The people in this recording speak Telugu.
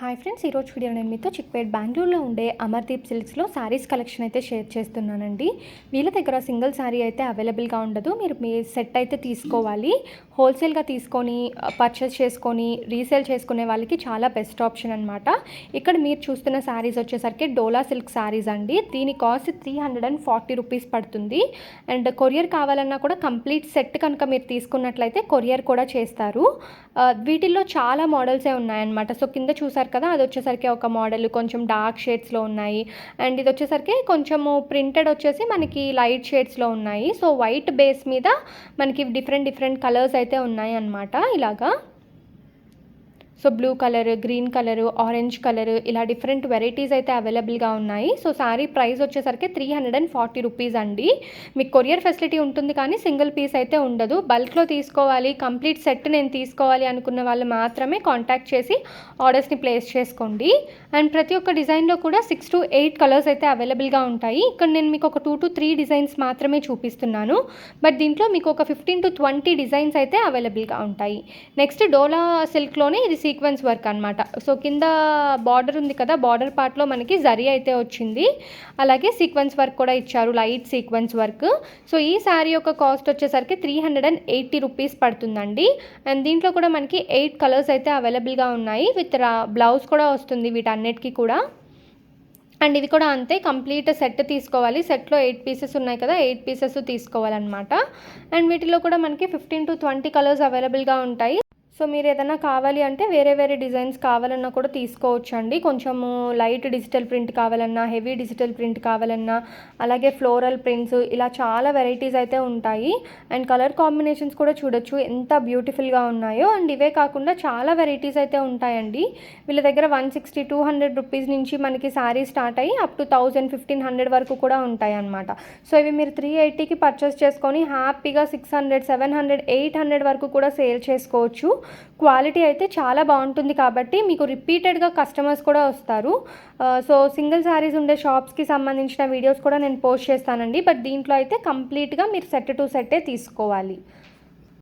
హాయ్ ఫ్రెండ్స్ ఈరోజు వీడియో నేను మీతో చిక్పేట్ బెంగళూరులో ఉండే అమర్దీప్ సిల్క్స్లో శారీస్ కలెక్షన్ అయితే షేర్ చేస్తున్నానండి. వీళ్ళ దగ్గర సింగిల్ శారీ అయితే అవైలబుల్గా ఉండదు. మీరు మీ సెట్ అయితే తీసుకోవాలి. హోల్సేల్గా తీసుకొని పర్చేస్ చేసుకొని రీసేల్ చేసుకునే వాళ్ళకి చాలా బెస్ట్ ఆప్షన్ అనమాట ఇక్కడ మీరు చూస్తున్న శారీస్ వచ్చేసరికి డోలా సిల్క్ శారీస్ అండి. దీని cost three hundred and forty rupees పడుతుంది. అండ్ కొరియర్ కావాలన్నా కూడా కంప్లీట్ సెట్ కనుక మీరు తీసుకున్నట్లయితే కొరియర్ కూడా చేస్తారు. వీటిల్లో చాలా మోడల్సే ఉన్నాయన్నమాట. సో కింద చూసారు కదా అది వచ్చేసరికి ఒక మోడల్ కొంచెం డార్క్ షేడ్స్లో ఉన్నాయి. అండ్ ఇది వచ్చేసరికి కొంచెము ప్రింటెడ్ వచ్చేసి మనకి లైట్ షేడ్స్లో ఉన్నాయి. సో వైట్ బేస్ మీద మనకి డిఫరెంట్ డిఫరెంట్ కలర్స్ అయితే ఉన్నాయి అన్నమాట ఇలాగా. So blue colour green colour orange colour ఇలా డిఫరెంట్ వెరైటీస్ అయితే అవైలబుల్గా ఉన్నాయి. సో శారీ ప్రైస్ వచ్చేసరికి three hundred and forty rupees అండి. మీకు కొరియర్ ఫెసిలిటీ ఉంటుంది కానీ సింగిల్ పీస్ అయితే ఉండదు. బల్క్లో తీసుకోవాలి కంప్లీట్ సెట్ నేను తీసుకోవాలి అనుకున్న వాళ్ళు మాత్రమే కాంటాక్ట్ చేసి ఆర్డర్స్ని ప్లేస్ చేసుకోండి. అండ్ ప్రతి ఒక్క డిజైన్లో కూడా సిక్స్ టు ఎయిట్ కలర్స్ అయితే అవైలబుల్గా ఉంటాయి. ఇక్కడ నేను మీకు ఒక టూ టు త్రీ డిజైన్స్ మాత్రమే చూపిస్తున్నాను. బట్ దీంట్లో మీకు ఒక ఫిఫ్టీన్ టు ట్వంటీ డిజైన్స్ అయితే అవైలబుల్గా ఉంటాయి. నెక్స్ట్ డోలా సిల్క్లోనే ఇది సీక్వెన్స్ వర్క్ అనమాట సో కింద బార్డర్ ఉంది కదా బార్డర్ పార్ట్లో మనకి జరీ అయితే వచ్చింది. అలాగే సీక్వెన్స్ వర్క్ కూడా ఇచ్చారు లైట్ సీక్వెన్స్ వర్క్. సో ఈ శారీ యొక్క కాస్ట్ వచ్చేసరికి three hundred and eighty rupees పడుతుందండి. అండ్ దీంట్లో కూడా మనకి ఎయిట్ కలర్స్ అయితే అవైలబుల్గా ఉన్నాయి. విత్ బ్లౌజ్ కూడా వస్తుంది వీటన్నిటికీ కూడా. అండ్ ఇది కూడా అంతే కంప్లీట్ సెట్ తీసుకోవాలి. సెట్లో ఎయిట్ పీసెస్ ఉన్నాయి కదా ఎయిట్ పీసెస్ తీసుకోవాలన్నమాట. అండ్ వీటిలో కూడా మనకి ఫిఫ్టీన్ టు ట్వంటీ కలర్స్ అవైలబుల్గా ఉంటాయి. సో మీరు ఏదైనా కావాలి అంటే వేరే వేరే డిజైన్స్ కావాలన్నా కూడా తీసుకోవచ్చు అండి కొంచెము లైట్ డిజిటల్ ప్రింట్ కావాలన్నా హెవీ డిజిటల్ ప్రింట్ కావాలన్నా అలాగే ఫ్లోరల్ ప్రింట్స్ ఇలా చాలా వెరైటీస్ అయితే ఉంటాయి. అండ్ కలర్ కాంబినేషన్స్ కూడా చూడొచ్చు ఎంత బ్యూటిఫుల్గా ఉన్నాయో. అండ్ ఇవే కాకుండా చాలా వెరైటీస్ అయితే ఉంటాయండి. వీళ్ళ దగ్గర one sixty two hundred rupees నుంచి మనకి శారీ స్టార్ట్ అయ్యి up to thousand fifteen hundred వరకు కూడా ఉంటాయి అన్నమాట సో ఇవి మీరు త్రీ ఎయిటీకి పర్చేస్ చేసుకొని హ్యాపీగా six hundred seven hundred eight hundred వరకు కూడా సేల్ చేసుకోవచ్చు. క్వాలిటీ అయితే చాలా బాగుంటుంది కాబట్టి మీకు రిపీటెడ్గా కస్టమర్స్ కూడా వస్తారు. సో సింగిల్ శారీస్ ఉండే షాప్స్కి సంబంధించిన వీడియోస్ కూడా నేను పోస్ట్ చేస్తానండి. బట్ దీంట్లో అయితే కంప్లీట్గా మీరు సెట్ టు సెట్టే తీసుకోవాలి.